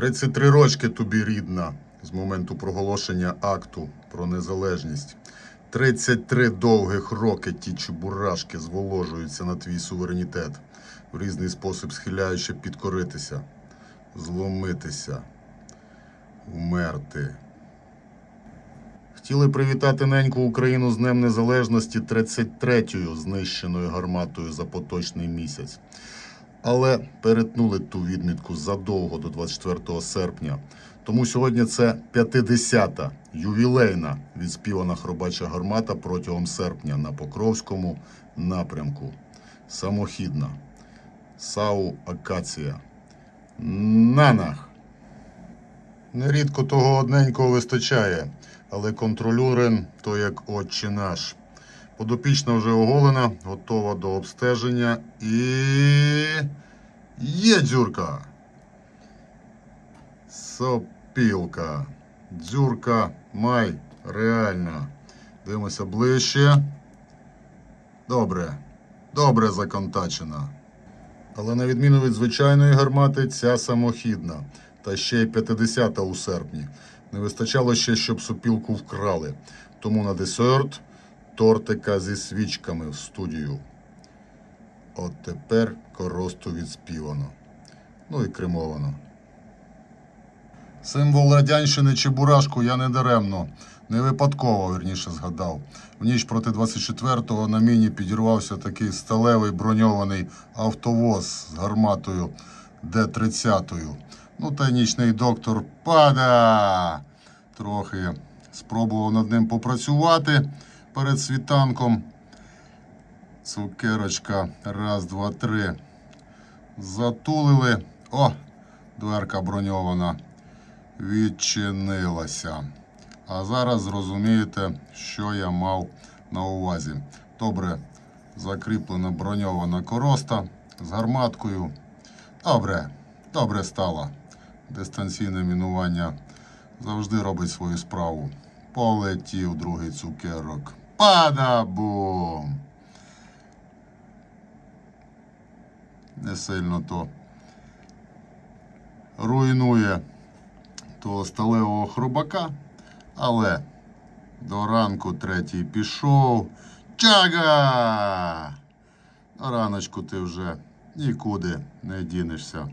33 рочки тобі рідна з моменту проголошення акту про незалежність. 33 довгих роки ті чебурашки зволожуються на твій суверенітет, в різний спосіб схиляючи підкоритися, зломитися, вмерти. Хотіли привітати неньку Україну з Днем Незалежності 33-ю знищеною гарматою за поточний місяць. Але перетнули ту відмітку задовго до 24 серпня. Тому сьогодні це 50-та ювілейна відспівана хробача гармата протягом серпня на Покровському напрямку. Самохідна. САУ Акація. Нанах. Нерідко того одненького вистачає, але контролюрин то як отче наш. Подопічна вже оголена, готова до обстеження і. Є дзюрка. Сопілка. Дзюрка май реальна. Дивимося ближче. Добре. Добре законтачена. Але на відміну від звичайної гармати, ця самохідна. Та ще й 50-та у серпні. Не вистачало ще, щоб сопілку вкрали. Тому на десерт тортика зі свічками в студію. От тепер коросту відспівано. Ну і кремовано. Символ радянщини Чебурашку я не даремно, не випадково, верніше згадав. В ніч проти 24-го на міні підірвався такий сталевий броньований автовоз з гарматою Д-30. Ну та нічний доктор пада. Трохи спробував над ним попрацювати перед світанком. Цукерочка. Раз, два, три. Затулили. О, дверка броньована. Відчинилася. А зараз зрозумієте, що я мав на увазі. Добре закріплена броньована короста з гарматкою. Добре, добре стало. Дистанційне мінування завжди робить свою справу. Полетів другий цукерок. Падабум! Не сильно то руйнує того сталевого хробака, але до ранку третій пішов. Чага! На раночку ти вже нікуди не дінешся.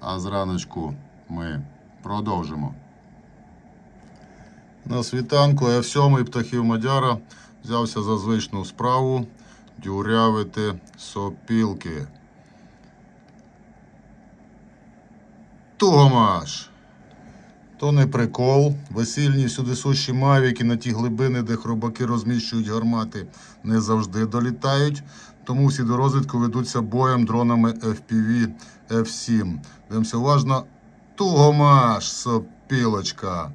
А з раночку ми продовжимо. На світанку F7 птахів Мадяра взявся за звичну справу дюрявити сопілки. Томаш! То не прикол. Весільні всюди сущі мавіки на ті глибини, де хробаки розміщують гармати, не завжди долітають. Тому всі до розвідку ведуться боєм дронами FPV F7. Дивимося уважно. Тугомаш, сопілочка.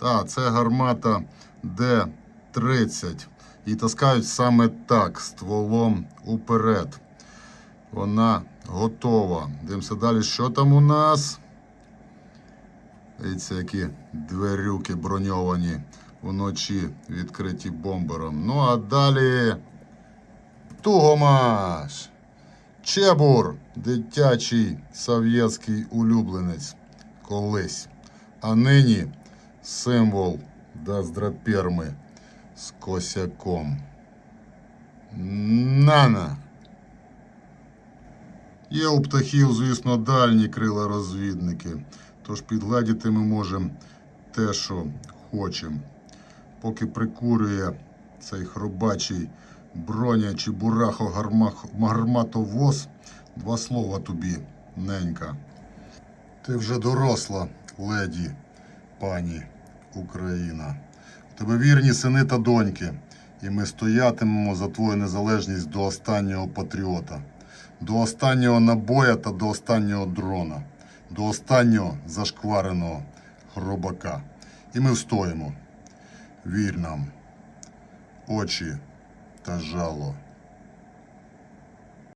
Та, це гармата Д-30. І таскають саме так, стволом уперед. Вона готова. Дивимося далі, що там у нас. Дивіться, які дверюки броньовані вночі відкриті бомбером. Ну а далі Тугомаш. Чебур, дитячий совєтський улюбленець. Колись. А нині символ Даздрапірми з косяком. Нана. Є у птахів, звісно, дальні крила розвідники. Тож підгладіти ми можемо те, що хочемо. Поки прикурює цей хробачий броня чи бурахо гарматовоз, два слова тобі, ненька. Ти вже доросла, леді, пані Україна. У тебе вірні сини та доньки, і ми стоятимемо за твою незалежність до останнього патріота, до останнього набоя та до останнього дрона, до останнього зашквареного хробака. І ми встоїмо. Вір нам, очі та жало.